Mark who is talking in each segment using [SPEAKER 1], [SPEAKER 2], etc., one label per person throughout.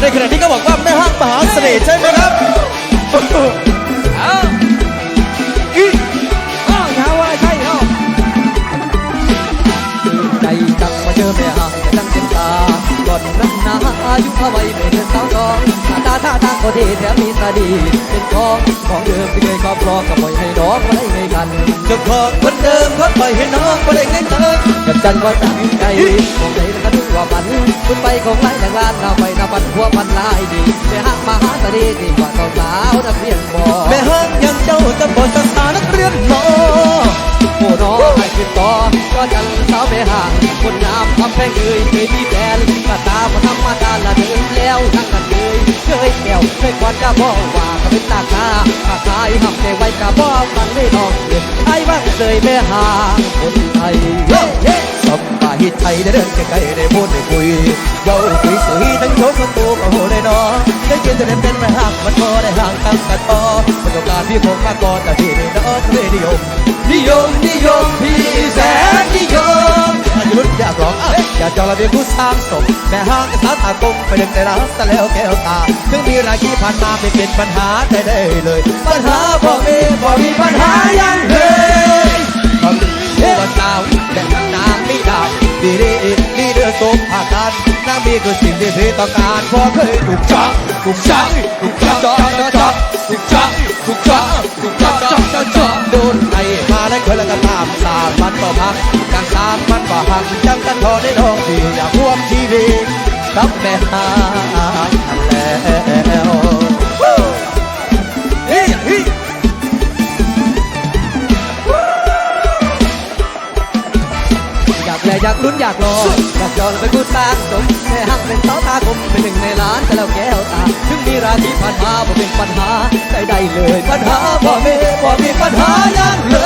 [SPEAKER 1] ในขณะที่เขาบอกว่าแม่ห้างมหาเสน่ห์ใช่ไหมครับ
[SPEAKER 2] อาอีอ้าวอย่าว่าใช่เนาะใจจังมาเจอแม่ห่างจังเป็นตาก่อนนั้นนาอายุเท่าไรไม่เดินสาวทองหน้าตาท่าทางก็ดีแถมมีตาดี เป็นของของเดิมที่เคยครอบครองก็ปล่อยให้น้องไว้ในกัน
[SPEAKER 1] จ้าของคนเดิมเขาปล่อยให้น้องได้ง่ายๆ
[SPEAKER 2] กับจันว่าตั้งใจมองใจนะครับทุกว่ามันคุณไปของไรอย่างลานนาไปนา ปันหัวมันลายดีแม่ห้างมาหาตาดีดีกว่าสาวสาวนักเรียนบ่
[SPEAKER 1] แม่ห้างยังเจ้าจะบอกสถานักเรียนหมอ
[SPEAKER 2] โอ้น้องให้ขึ้นต่อก็จันสาวแม่ห่างคนงามทำแพงเอ่ยเคยมีแฟนกระตามาทำมาตาละเดินแล้วทั้งกันเลยเคยแก้วเคยกวาดจะบอกว่าก็เป็นตาคาขาขายหักใจไว้กะบอกมันไม่น้องเลยไอ้บ้างเลยแม่ห่างคนไทย เฮ้เฮ้
[SPEAKER 1] สบายได้เดินใกล้ๆได้พูดได้คุยเย้าคุยสวยทั้งโชว์ทั้งตัวก็โหได้นอได้เจอแต่เดินเป็นแม่ห้างมันพอได้ห่างตั้งกันพอประสบการณ์พี่ผมมาก่อนแต่ที่นี่น้องไม่นิยมนิยมนิยมพี่แสนนิยมอายุรุ่นอยากรองอะอยากจองระเบียงผู้สร้างสมแม่ห้างกับสาตากลมไปดึงแต่รักแต่แล้วแก้วตาถึงมีรายที่ผ่านมาไม่เป็นปัญหาได้เลย ปัญหาบ่มีบ่มีปัญหา ดีดีดีเดือดสมอาการนางมีคือสิ่งที่เธอต้องการพอเคยถูกจับถูกจับถูกจับจับจับถูกจับถูกจับถูกจับจับจับจับโดนไอ้มาได้คยแล้วก็ตามสามมันก็พักกันสามมันก็หักจังกันทอได้ทองดีอย่าพ่วงชีวิตกับแม่หา
[SPEAKER 2] อยากลุ้นอยากรออยากยอมเป็นผู้สร้างสมแม่หักเป็นสาวตาคมเป็นหนึ่งในล้านแต่แล้วแก้วตา ถึงมีราศีผ่านมาบ่เป็นปัญหาได้ได้เลย ปัญหาบ่มีบ่มีปัญหาอยังเล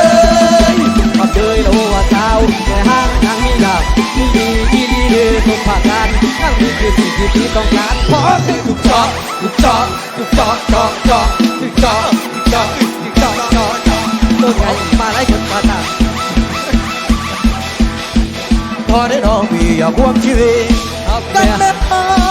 [SPEAKER 2] ยมาเจอแล้วว่าเจ้าแม่ห้างทางมีดาบมีดีที่ดีเลยทุกภาคการทั้งนี้คือสิ่งที่พี่ต้องการขอให้
[SPEAKER 1] ถูกจอกถูกจอกถูกจอกจอกจอกถูกจอกถูกจอกถูกจอกจอกจอก
[SPEAKER 2] ตัวไงมาไล่คนมาตา တော်တဲ့
[SPEAKER 1] တော်
[SPEAKER 2] ပြီးရော
[SPEAKER 1] က်ဝမ်းဖြစ်ပြီအပ္ပယ